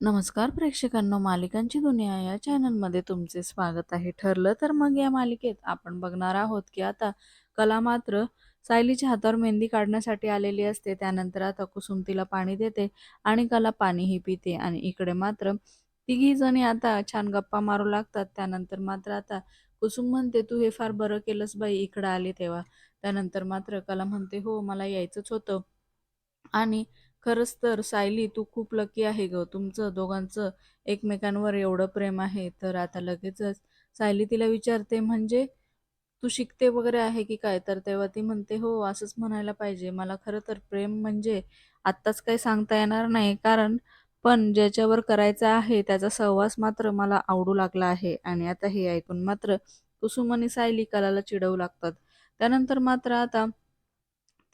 नमस्कार प्रेक्षकांनो मालिकांची दुनिया या चॅनलमध्ये तुमचे स्वागत आहे. ठरलं तर मग या मालिकेत आपण बघणार आहोत की आता कला मात्र सायलीच्या हातावर मेहंदी काढण्यासाठी आलेली असते त्यानंतर आता कुसुम तिला पाणी देते आणि कला पाणीही पिते आणि इकडे मात्र तिघी जणी आता छान गप्पा मारू लागतात. त्यानंतर मात्र आता कुसुम म्हणते तू हे फार बरं केलंस बाई इकडं आली तेव्हा. त्यानंतर मात्र कला म्हणते हो मला यायचंच होतं. आणि खरंच तर सायली तू खूप लकी आहे ग. तुमचं दोघांचं एकमेकांवर एवढं प्रेम आहे तर आता लगेचच सायली तिला विचारते म्हणजे तू शिकते वगैरे आहे की काय? तर तेव्हा ती म्हणते हो असंच म्हणायला पाहिजे. मला खरं तर प्रेम म्हणजे आत्ताच काही सांगता येणार नाही. कारण पण ज्याच्यावर करायचं आहे त्याचा सहवास मात्र मला आवडू लागला आहे. आणि आता हे ऐकून मात्र कुसुम आणि सायली कलाला चिडवू लागतात. त्यानंतर मात्र आता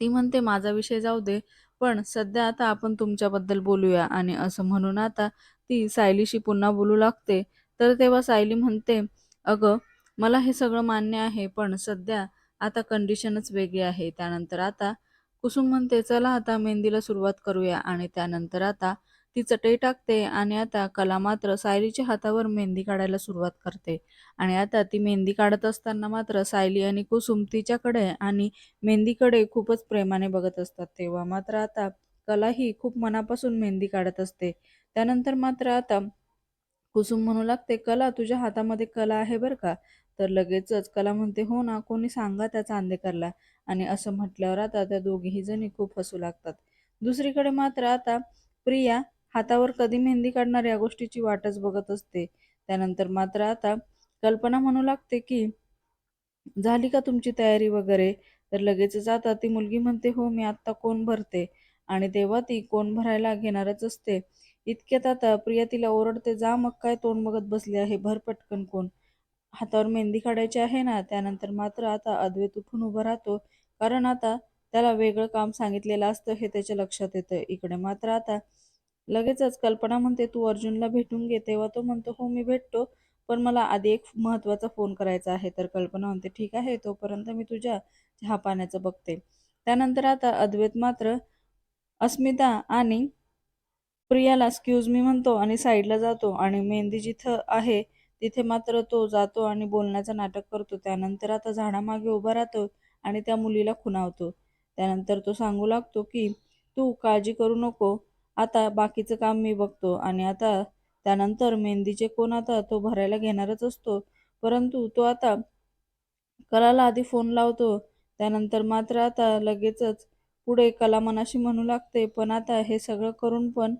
ती म्हणते माझा विषय जाऊ दे. पण सध्या आता आपण तुमच्याबद्दल बोलूया आणि असं म्हणून आता ती सायलीशी पुन्हा बोलू लागते. तर तेव्हा सायली म्हणते अगं मला हे सगळं मान्य आहे पण सध्या आता कंडिशनच वेगळी आहे. त्यानंतर आता कुसुम म्हणते चला आता मेहंदीला सुरुवात करूया आणि त्यानंतर आता ती चटई टाकते आणि आता कला मात्र सायलीच्या हातावर मेहंदी काढायला सुरुवात करते. आणि आता ती मेहंदी काढत असताना मात्र सायली आणि कुसुम तिच्याकडे आणि मेहंदीकडे खूपच प्रेमाने बघत असतात. तेव्हा मात्र आता कला ही खूप मनापासून मेहंदी काढत असते. त्यानंतर मात्र आता कुसुम म्हणू लागते कला तुझ्या हातामध्ये कला आहे बरं का? तर लगेचच कला म्हणते हो ना कोणी सांगा त्या चांदेकरला. आणि असं म्हटल्यावर आता त्या दोघीही जणी खूप हसू लागतात. दुसरीकडे मात्र आता प्रिया हातावर कधी मेहंदी काढणार या गोष्टीची वाटच बघत असते. त्यानंतर मात्र आता कल्पना म्हणू लागते की झाली का तुमची तयारी वगैरे? तर लगेचच आता ती मुलगी म्हणते हो मी आत्ता कोण भरते? आणि तेव्हा ती कोण भरायला घेणारच असते. इतक्यात आता प्रिया तिला ओरडते जा मग काय तोंड बघत बसले आहे? भर पटकन कोण. हातावर मेहंदी काढायची आहे ना? त्यानंतर मात्र आता अद्वैत उठून उभा राहतो. कारण आता त्याला वेगळं काम सांगितलेलं असतं हे त्याच्या लक्षात येतं. इकडे मात्र आता लगेचच कल्पना म्हणते तू अर्जुनला भेटून घे. तेव्हा तो म्हणतो हो मी भेटतो पण मला आधी एक महत्त्वाचा फोन करायचा आहे. तर कल्पना म्हणते ठीक आहे तोपर्यंत मी तुझ्या चहा पाण्याचं बघते. त्यानंतर आता अद्वैत मात्र अस्मिता आणि प्रियाला एक्सक्यूज मी म्हणतो आणि साईडला जातो आणि मेहंदी जिथं आहे तिथे मात्र तो जातो आणि बोलण्याचं नाटक करतो. त्यानंतर आता झाडामागे उभा राहतो आणि त्या मुलीला खुणावतो. त्यानंतर तो सांगू लागतो की तू काळजी करू नको आता बाकीचं काम मी बघतो आणि आता त्यानंतर मेहंदीचे कोण आता तो भरायला घेणारच असतो. परंतु तो आता कलाला आधी फोन लावतो. त्यानंतर मात्र आता लगेचच पुढे कला मनाशी म्हणू लागते. पण आता हे सगळं करून पण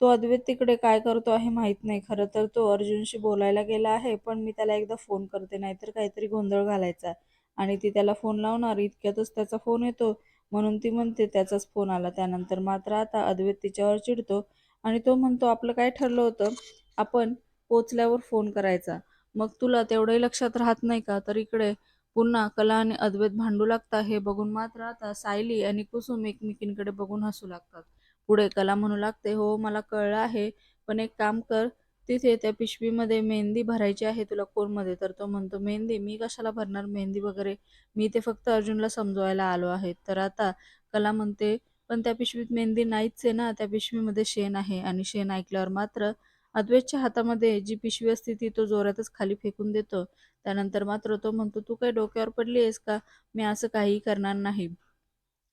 तो अद्वैत तिकडे काय करतो आहे माहीत नाही. खरं तर तो अर्जुनशी बोलायला गेला आहे पण मी त्याला एकदा फोन करते. नाहीतर काहीतरी गोंधळ घालायचा आणि ती त्याला फोन लावणार. इतक्यातच त्याचा फोन येतो. म्हणून ती म्हणते त्याचाच फोन आला. त्यानंतर मात्र आता अद्वैत तिच्यावर चिडतो आणि तो म्हणतो आपलं काय ठरलं होतं? आपण पोचल्यावर फोन करायचा. मग तुला तेवढंही लक्षात राहत नाही का? तर इकडे पुन्हा कला आणि अद्वैत भांडू लागतात. हे बघून मात्र आता सायली आणि कुसुम एकमेकींकडे बघून हसू लागतात. पुढे कला म्हणू लागते हो मला कळलं आहे. पण एक काम कर तिथे त्या पिशवीमध्ये मेहंदी भरायची आहे तुला कोणमध्ये? तर तो म्हणतो मेहंदी? मी कशाला भरणार मेहंदी वगैरे? मी ते फक्त अर्जुनला समजवायला आलो आहे. तर आता कला म्हणते पण त्या पिशवीत मेहंदी नाहीच आहे ना? त्या पिशवीमध्ये शेण आहे आणि शेण ऐकल्यावर मात्र अद्वैतच्या हातामध्ये जी पिशवी असते ती तो जोरातच खाली फेकून देतो. त्यानंतर मात्र तो म्हणतो तू काय डोक्यावर पडली आहेस का? मी असं काहीही करणार नाही.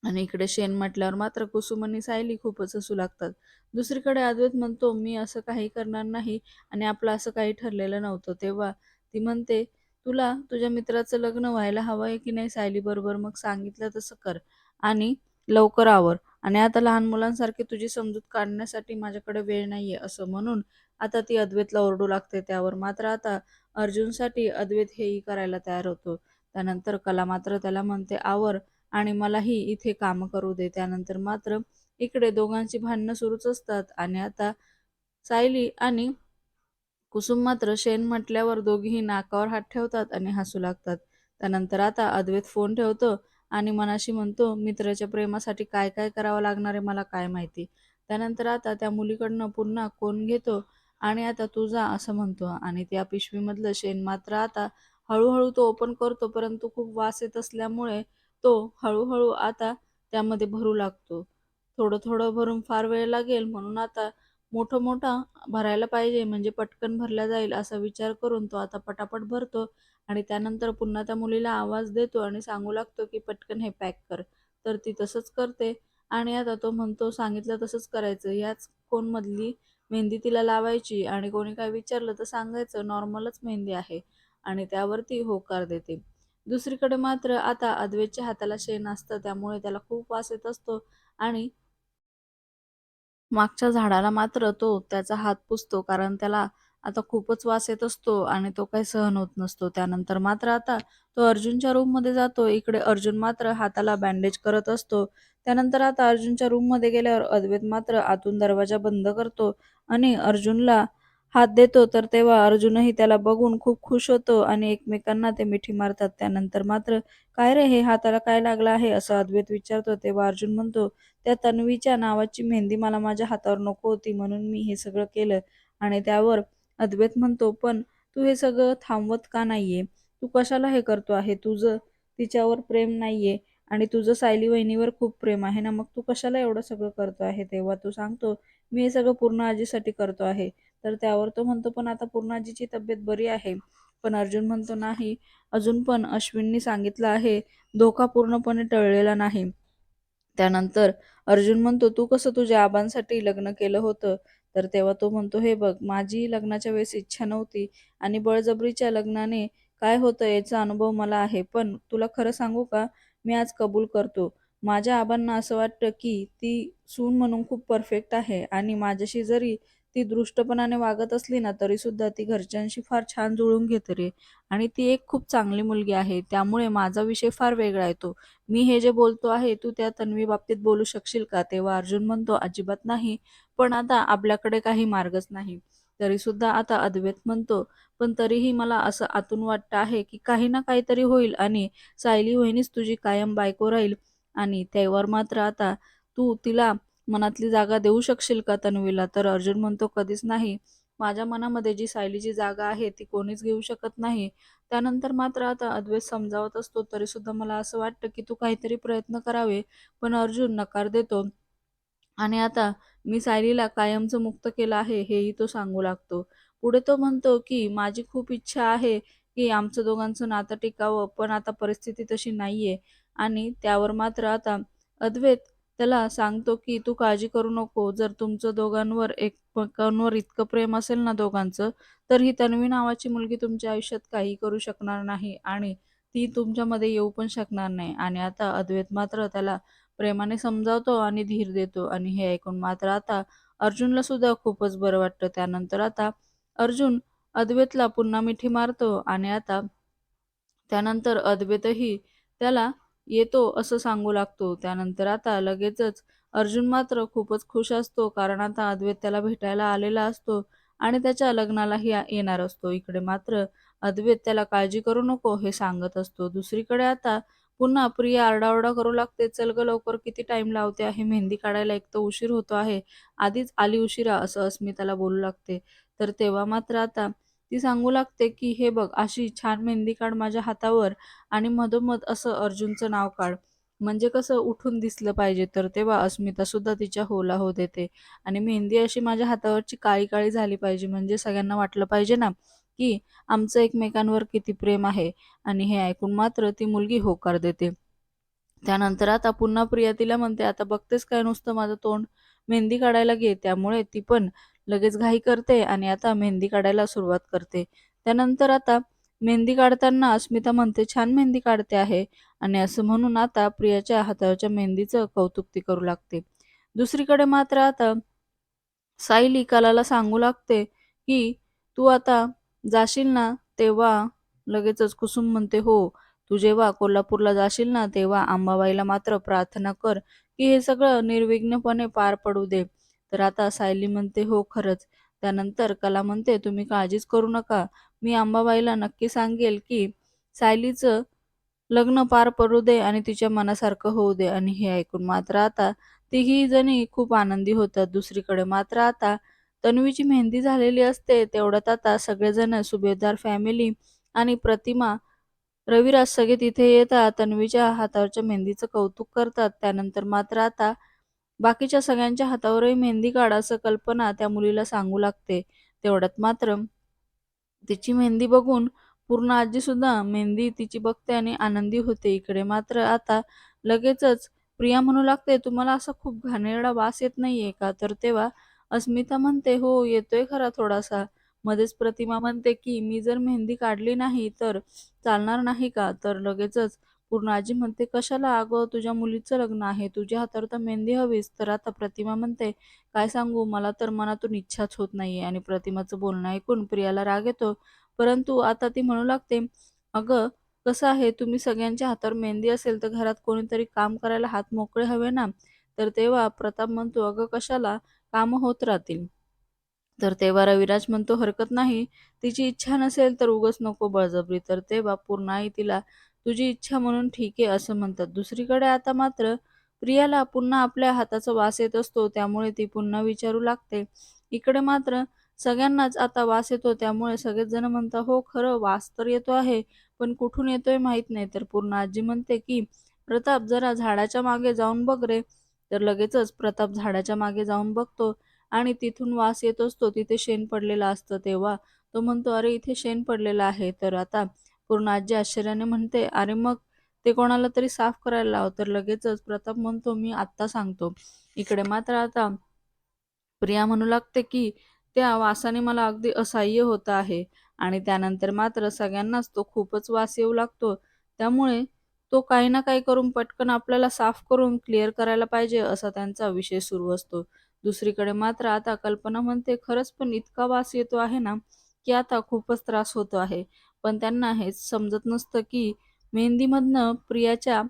आणि इकडे शेण म्हटल्यावर मात्र कुसुम आणि सायली खूपच हसू लागतात. दुसरीकडे अद्वैत म्हणतो मी असं काही करणार नाही आणि आपलं असं काही ठरलेलं नव्हतं. तेव्हा ती म्हणते तुला तुझ्या मित्राचं लग्न व्हायला हवं आहे की नाही सायली बरोबर मग सांगितलं तसं कर आणि लवकर आवर. आणि आता लहान मुलांसारखी तुझी समजूत काढण्यासाठी माझ्याकडे वेळ नाहीये असं म्हणून आता ती अद्वैतला ओरडू लागते त्यावर. मात्र आता अर्जुनसाठी अद्वैत हेही करायला तयार होतो. त्यानंतर कला मात्र त्याला म्हणते आवर आणि मलाही इथे काम करू दे. त्यानंतर मात्र इकडे दोघांची भांडणं सुरूच असतात आणि आता सायली आणि कुसुम मात्र शेण म्हटल्यावर दोघीही नाकावर हात ठेवतात आणि हसू लागतात. त्यानंतर आता अद्वैत फोन ठेवतो आणि मनाशी म्हणतो मित्राच्या प्रेमासाठी काय काय करावं लागणार आहे मला काय माहिती? त्यानंतर आता त्या मुलीकडनं पुन्हा कोण घेतो आणि आता तू जा असं म्हणतो. आणि त्या पिशवीमधलं शेण मात्र आता हळूहळू तो ओपन करतो परंतु खूप वास येत असल्यामुळे तो हळूहळू आता त्यामध्ये भरू लागतो. थोडं थोडं भरून फार वेळ लागेल म्हणून आता मोठं मोठा भरायला पाहिजे म्हणजे पटकन भरला जाईल असा विचार करून तो आता पटापट भरतो आणि त्यानंतर पुन्हा त्या मुलीला आवाज देतो आणि सांगू लागतो की पटकन हे पॅक कर. तर ती तसंच करते आणि आता तो म्हणतो सांगितलं तसंच करायचं. याच कोणमधली मेहंदी तिला लावायची आणि कोणी काय विचारलं तर सांगायचं. नॉर्मलच मेहंदी आहे. आणि त्यावरती होकार देते. दुसरीकडे मात्र आता अद्वैतच्या हाताला शेण असतं त्यामुळे त्याला खूप वास येत असतो आणि मागच्या झाडाला मात्र तो त्याचा हात पुसतो कारण त्याला आता खूपच वास येत असतो आणि तो काही सहन होत नसतो. त्यानंतर मात्र आता तो अर्जुनच्या रूममध्ये जातो. इकडे अर्जुन मात्र हाताला बँडेज करत असतो. त्यानंतर आता अर्जुनच्या रूममध्ये गेल्यावर अद्वैत मात्र आतून दरवाजा बंद करतो आणि अर्जुनला हात देतो तर तेव्हा अर्जुनही त्याला बघून खूप खुश होतो आणि एकमेकांना ते मिठी मारतात. त्यानंतर मात्र काय रे हे हाताला काय लागलं आहे? असं अद्वैत विचारतो. तेव्हा अर्जुन म्हणतो त्या तन्वीच्या नावाची मेहंदी मला माझ्या हातावर नको होती म्हणून मी हे सगळं केलं. आणि त्यावर अद्वैत म्हणतो पण तू हे सगळं थांबवत का नाहीये? तू कशाला हे करतो आहे? तुझं तिच्यावर प्रेम नाहीये आणि तुझं सायली वहिनीवर खूप प्रेम आहे ना? मग तू कशाला एवढं सगळं करतो आहे? तेव्हा तू सांगतो मी हे सगळं पूर्ण आजीसाठी करतो आहे. तर त्यावर तो म्हणतो पण आता पूर्ण आजीची तब्येत बरी आहे. पण अर्जुन म्हणतो नाही अजून पण अश्विननी सांगितलं आहे. धोका पूर्णपणे टळलेला नाही. त्यानंतर अर्जुन म्हणतो तू कसं तुझ्या आबांसाठी लग्न केलं होतं? तर तेव्हा तो म्हणतो हे बघ माझी लग्नाच्या वेळेस इच्छा नव्हती आणि बळजबरीच्या लग्नाने काय होतं याचा अनुभव मला आहे. पण तुला खरं सांगू का? मी आज कबूल करतो. माझ्या आबांना असं वाटतं की ती सून म्हणून खूप परफेक्ट आहे. आणि माझ्याशी जरी ती दृष्टपणाने वागत असली ना तरी सुद्धा ती घरच्यांशी फार छान जुळून घेते रे. आणि ती एक खूप चांगली मुलगी आहे. त्यामुळे माझा विषय फार वेगळा येतो मी हे जे बोलतो आहे तू त्या तन्वी बाबतीत बोलू शकशील का? तेव्हा अर्जुन म्हणतो अजिबात नाही. पण आता आपल्याकडे काही मार्गच नाही. तरी सुद्धा आता अद्वैत म्हणतो पण तरीही मला असं आतून वाटतं आहे की काही ना काहीतरी होईल आणि सायली वहिनीच तुझी कायम बायको राहील. आणि त्यावर मात्र आता तू तिला मनातली जागा देऊ शकशील का तन्वीला? तर अर्जुन म्हणतो कधीच नाही. माझ्या मनामध्ये जी सायलीची जागा आहे ती कोणीच घेऊ शकत नाही त्यानंतर मात्र आता अद्वैत समजावत असतो तरी सुद्धा मला असं वाटतं की तू काहीतरी प्रयत्न करावे पण अर्जुन नकार देतो. आणि आता मी सायलीला कायमचं मुक्त केलं आहे हेही तो सांगू लागतो. पुढे तो म्हणतो की माझी खूप इच्छा आहे की आमचं दोघांचं नातं टिकावं पण आता परिस्थिती तशी नाहीये. आणि त्यावर मात्र आता अद्वैत त्याला सांगतो की तू काळजी करू नको. जर तुमचं दोघांवर एकमेकांवर इतकं प्रेम असेल ना दोघांचं तर ही तन्वी नावाची मुलगी तुमच्या आयुष्यात काही करू शकणार नाही आणि ती तुमच्यामध्ये येऊ पण शकणार नाही. आणि आता अद्वैत मात्र त्याला प्रेमाने समजावतो आणि धीर देतो. आणि हे ऐकून मात्र आता अर्जुनला सुद्धा खूपच बरं वाटतं. त्यानंतर आता अर्जुन अद्वैतला पुन्हा मिठी मारतो आणि आता त्यानंतर अद्वैतही त्याला येतो असं सांगू लागतो. त्यानंतर आता लगेचच अर्जुन मात्र खूपच खुश असतो. कारण आता अद्वैत त्याला भेटायला आलेला असतो आणि त्याच्या लग्नालाही येणार असतो. इकडे मात्र अद्वैत त्याला काळजी करू नको हे सांगत असतो. दुसरीकडे आता पुन्हा प्रिया आरडाओरडा करू लागते. चल ग लवकर किती टाइम लावते आहे? मेहंदी काढायला एक तर उशीर होतो आहे. आधीच आली उशिरा असं अस्मिताला बोलू लागते. तर तेव्हा मात्र आता ती सांगू लागते की हे बघ अशी छान मेहंदी काढ माझ्या हातावर आणि मधोमध असं अर्जुनचं नाव काढ. म्हणजे कसं उठून दिसलं पाहिजे. तर तेव्हा अस्मिता सुद्धा तिच्या होला हो देते. आणि मेहंदी अशी माझ्या हातावरची काळी काळी झाली पाहिजे. म्हणजे सगळ्यांना वाटलं पाहिजे ना की आमचं एकमेकांवर किती प्रेम आहे. आणि हे ऐकून मात्र ती मुलगी होकार देते. त्यानंतर आता पुन्हा प्रिया तिला म्हणते आता बघतेस काय नुसतं माझं तोंड? मेहंदी काढायला घे. त्यामुळे ती पण लगेच घाई करते आणि आता मेहंदी काढायला सुरुवात करते. त्यानंतर आता मेहंदी काढताना अस्मिता म्हणते छान मेहंदी काढते आहे. आणि असं म्हणून आता प्रियाच्या हातावरच्या मेहंदीचं कौतुक ती करू लागते. दुसरीकडे मात्र आता सायली कलाला सांगू लागते की तू आता जाशील ना तेव्हा? लगेचच कुसुम म्हणते हो तू जेव्हा कोल्हापूरला जाशील ना तेव्हा अंबाबाईला मात्र प्रार्थना कर की हे सगळं निर्विघ्नपणे पार पडू दे. तर आता सायली म्हणते हो खरंच. त्यानंतर कला म्हणते तुम्ही काळजीच करू नका. मी अंबाबाईला नक्की सांगेल की सायलीचं लग्न पार पडू दे आणि तिच्या मनासारखं होऊ दे. आणि हे ऐकून मात्र आता तिघी जणी खूप आनंदी होतात. दुसरीकडे मात्र आता तन्वीची मेहंदी झालेली असते. तेवढ्यात आता सगळेजण सुभेदार फॅमिली आणि प्रतिमा रविराज सगळे तिथे येतात. तन्वीच्या हातावरच्या मेहंदीचं कौतुक करतात. त्यानंतर मात्र आता बाकीच्या सगळ्यांच्या हातावरही मेहंदी काढ असं कल्पना त्या मुलीला सांगू लागते. तेवढ्यात मात्र तिची मेहंदी बघून पूर्ण आजी सुद्धा मेहंदी तिची बघते आणि आनंदी होते. इकडे मात्र आता लगेचच प्रिया म्हणू लागते तुम्हाला असा खूप घाणेरडा वास येत नाहीये का? तर तेव्हा अस्मिता म्हणते हो येतोय खरा थोडासा. मध्येच प्रतिमा म्हणते की मी जर मेहंदी काढली नाही तर चालणार नाही का? तर लगेचच पूर्ण. आजी म्हणते कशाला अगं? तुझ्या मुलीचं लग्न आहे. तुझ्या हातावर तर मेहंदी हवीस तर आता प्रतिमा म्हणते काय सांगू? मला तर मनातून इच्छाच होत नाहीये आणि प्रतिमाचं बोलणं ऐकून प्रियाला राग येतो. परंतु आता ती म्हणू लागते अगं कसं आहे? तुम्ही सगळ्यांच्या हातावर मेहंदी असेल तर घरात कोणीतरी काम करायला हात मोकळे हवे ना? तर तेव्हा प्रताप म्हणतो अगं कशाला? काम होत राहतील. तर तेव्हा रविराज म्हणतो हरकत नाही. तिची इच्छा नसेल तर उगच नको बळजबरी. तर तेव्हा पूर्णाई तिला तुझी इच्छा म्हणून ठीक आहे असं म्हणतात. दुसरीकडे आता मात्र प्रियाला पुन्हा आपल्या हाताचा वास येत असतो त्यामुळे ती पुन्हा विचारू लागते. इकडे मात्र सगळ्यांनाच आता वास येतो त्यामुळे सगळेच जण म्हणतात हो खरं वास तर येतो आहे पण कुठून येतोय माहीत नाही. तर पूर्ण आजी म्हणते की प्रताप जरा झाडाच्या मागे जाऊन बघ रे. तर लगेचच प्रताप झाडाच्या मागे जाऊन बघतो आणि तिथून वास येत असतो. तिथे शेण पडलेलं असतं तेव्हा तो म्हणतो अरे इथे शेण पडलेलं आहे. तर आता करून आजी आश्चर्याने म्हणते अरे मग ते कोणाला तरी साफ करायला लाव. तर लगेचच प्रताप म्हणतो मी आत्ता सांगतो. इकडे मात्र आता प्रिया म्हणू लागते की त्या वासाने मला अगदी असह्य होत आहे. आणि त्यानंतर मात्र सगळ्यांनाच तो खूपच वास येऊ लागतो. त्यामुळे तो काही ना काही करून पटकन आपल्याला साफ करून क्लिअर करायला पाहिजे असा त्यांचा विषय सुरू असतो. दुसरीकडे मात्र आता कल्पना म्हणते खरंच पण इतका वास येतो आहे ना की आता खूपच त्रास होतो आहे. पण त्यांना हेच समजत नसतं की मेहंदीमधनं प्रियाच्या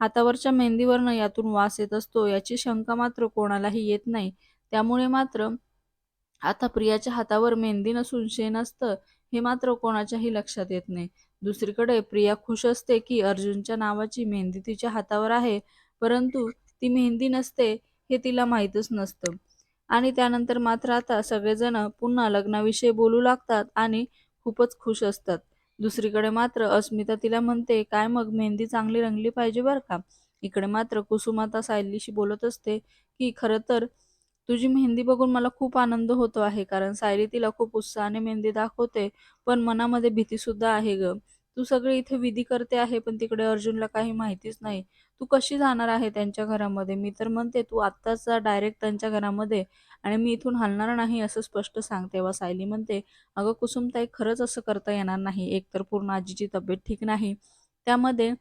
हातावरच्या मेहंदीवरनं यातून वास येत असतो याची शंका मात्र कोणालाही येत नाही. त्यामुळे मात्र आता प्रियाच्या हातावर मेहंदी नसून शेण असतं हे मात्र कोणाच्याही लक्षात येत नाही. दुसरीकडे प्रिया खुश असते की अर्जुनच्या नावाची मेहंदी तिच्या हातावर आहे परंतु ती मेहंदी नसते हे तिला माहीतच नसतं. आणि त्यानंतर मात्र आता सगळेजण पुन्हा लग्नाविषयी बोलू लागतात आणि खूपच खुश असतात. दुसरीकडे मात्र अस्मिता तिला म्हणते काय मग मेहंदी चांगली रंगली पाहिजे बरं का? इकडे मात्र कुसुमाता सायलीशी बोलत असते की खरं तर तुझी मेहंदी बघून मला खूप आनंद होतो आहे कारण सायली तिला खूप उत्साहाने मेहंदी दाखवते पण मनामध्ये भीती सुद्धा आहे ग. तू सगळी इथे विधी करते आहे पण तिकडे अर्जुनला काही माहितीच नाही. तू कशी जाणार आहे त्यांच्या घरामध्ये? मी तर म्हणते तू आत्ताच जा डायरेक्ट त्यांच्या घरामध्ये आणि मी इथून हलणार नाही असं स्पष्ट सांग तेव्हा सायली म्हणते अगं कुसुमताई खरंच असं करता येणार नाही. एकतर पूर्ण आजीची तब्येत ठीक नाही. त्यामध्ये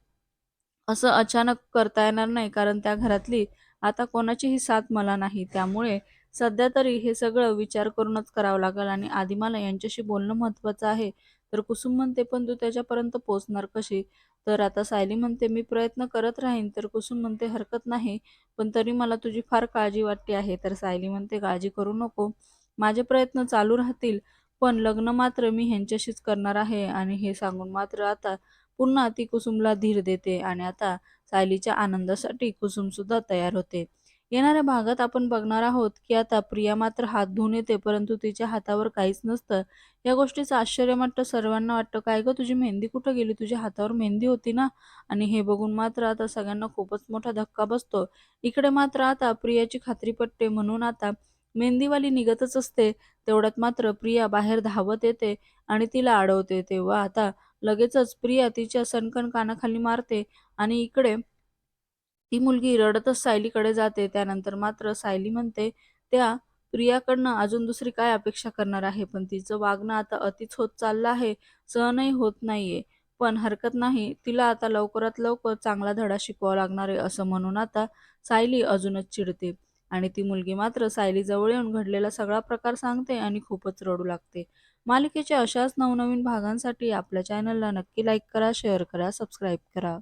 असं अचानक करता येणार नाही कारण त्या घरातली आता कोणाचीही साथ मला नाही. त्यामुळे सध्या तरी हे सगळं विचार करूनच करावं लागेल आणि आधी मला यांच्याशी बोलणं महत्त्वाचं आहे. तर कुसुम म्हणते पण तू त्याच्यापर्यंत पोचणार कशी? तर आता सायली म्हणते मी प्रयत्न करत राहीन. तर कुसुम म्हणते हरकत नाही पण तरी मला तुझी फार काळजी वाटते आहे. तर सायली म्हणते काळजी करू नको. माझे प्रयत्न चालू राहतील पण लग्न मात्र मी ह्यांच्याशीच करणार आहे. आणि हे सांगून मात्र आता पुन्हा ती कुसुमला धीर देते आणि आता सायलीच्या आनंदासाठी कुसुम सुद्धा तयार होते. येणाऱ्या भागात आपण बघणार आहोत की आता प्रिया मात्र हात धुवून येते परंतु तिच्या हातावर काहीच नसतं. या गोष्टीचं आश्चर्य मात्र सर्वांना वाटतं. काय ग तुझी मेहंदी कुठं गेली? तुझ्या हातावर मेहंदी होती ना? आणि हे बघून मात्र आता सगळ्यांना खूपच मोठा धक्का बसतो. इकडे मात्र आता प्रियाची खात्री पटते. म्हणून आता मेहंदीवाली निघतच असते. तेवढ्यात मात्र प्रिया बाहेर धावत येते आणि तिला अडवते तेव्हा आता लगेचच प्रिया तिच्या सणकण कानाखाली मारते आणि इकडे ती मुलगी रडतच सायलीकडे जाते. त्यानंतर मात्र सायली म्हणते त्या प्रियाकडनं अजून दुसरी काय अपेक्षा करणार आहे? पण तिचं वागणं आता अतिच होत चाललं आहे. सहनही होत नाहीये. पण हरकत नाही. तिला आता लवकरात लवकर चांगला धडा शिकवावा लागणार आहे असं म्हणून आता सायली अजूनच चिडते. आणि ती मुलगी मात्र सायली जवळ येऊन घडलेला सगळा प्रकार सांगते आणि खूपच रडू लागते. मालिकेच्या अशाच नवनवीन भागांसाठी आपल्या चॅनलला नक्की लाईक करा शेअर करा सबस्क्राईब करा.